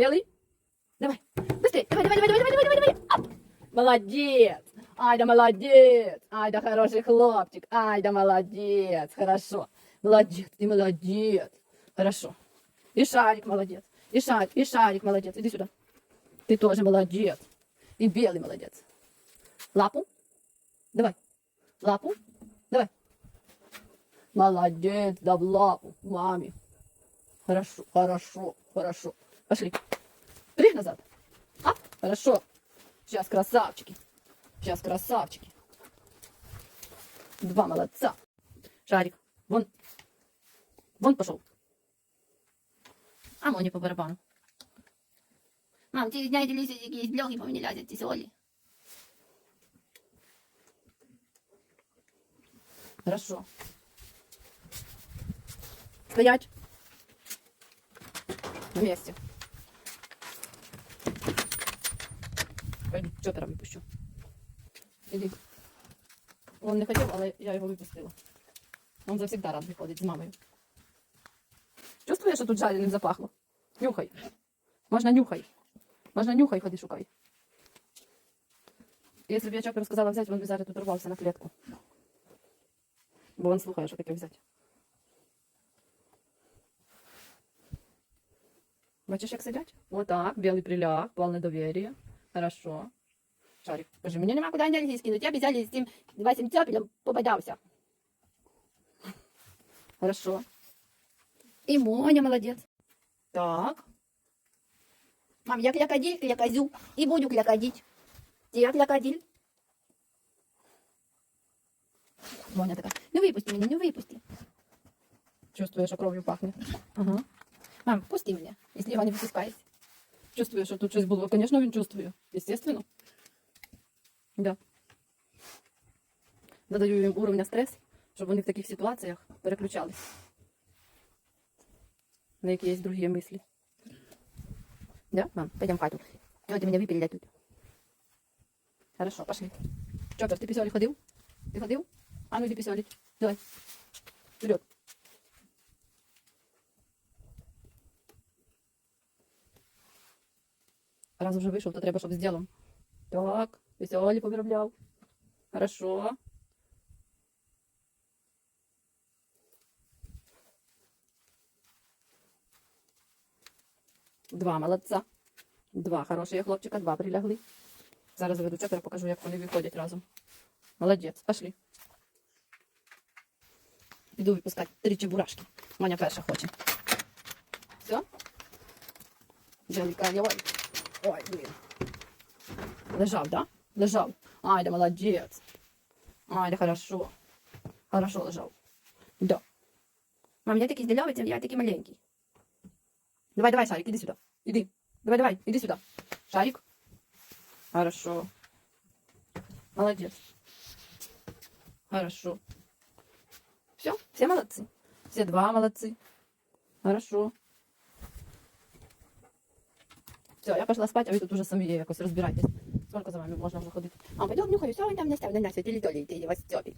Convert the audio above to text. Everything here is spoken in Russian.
Белый? Давай. Быстрее. Давай, давай, давай, давай, давай, давай, давай. Ап. Молодец. Ай, да молодец. Ай, да хороший хлопчик. Ай, да молодец. Хорошо. Молодец, ты молодец. Хорошо. И шарик молодец. И шарик, и шарик молодец. Иди сюда. Ты тоже молодец. И белый молодец. Лапу. Давай. Лапу. Давай. Молодец, да в лапу маме. Хорошо, хорошо, хорошо. Пошли. Прыг назад. А, хорошо. Сейчас красавчики. Сейчас красавчики. Два молодца. Шарик. Вон. Вон пошел. А Моні по барабану. Мам, ці знаєте, лісять якісь блоги по мені лазять, ці солі. Хорошо. Стоять. На чопера випущу. Іди. Он не хотів, але я його випустила. Он завжди рад виходить з мамою. Чувствуєш, що тут жареним запахло? Нюхай. Можна нюхай. Можна нюхай, ходи шукай. Якщо б я чоперу сказала взяти, він би зараз тут рвався на клітку. Бо він слухає, що таке взяти. Бачиш, як сидять? Отак, білий приляг, повне довір'я. Хорошо. Шарик, скажи, мені нема куди енергії скинути. Я б взяли з цим 8 цепелем пободався. Хорошо. І Моня молодець. Так. Мам, я клякаділь, клякадю. І буду клякадіть. Я клякаділь. Моня така, не випусти мене, не випусти. Чувствую, що кров'ю пахне. Ага. Мам, пусти мене, якщо його не випускаєш. Чувствую, що тут щось було. Звісно, він чувствую. Естественно. Да. Додаю їм уровня стрес, щоб вони в таких ситуаціях переключались на якісь другі мислі. Да, мам, пойдем в хату. Тетя меня выпили тут. Хорошо, пошли. Чопер, ты писали ходил? Ты ходил? А ну иди писали. Давай. Вперед. Раз уже вийшов, то треба, щоб з ділом. Так, писали повиробляв. Хорошо. Два молодца. Два хороших хлопчика, два прилягли. Зараз заведу чотири, покажу, як вони виходять разом. Молодець, пошли. Іду випускати три чебурашки. Маня перша хоче. Все? Джеліка, давай. Ой, блін. Лежав, да? Лежав. Ай, да молодець. Ай, да хорошо. Хорошо лежав. Да. Мам, я такий зділявий, я такий маленький. Давай, давай, Шарик, иди сюда. Иди. Давай, давай, иди сюда. Шарик. Хорошо. Молодец. Хорошо. Все, все молодцы. Все два молодцы. Хорошо. Все, я пошла спать, а ви тут уже самі якось розбирайтесь. Сколько за вами можна вже ходити? А, пойдем нюхаю, все, він там не став на нас, тілі долі, ти вас стьопіль.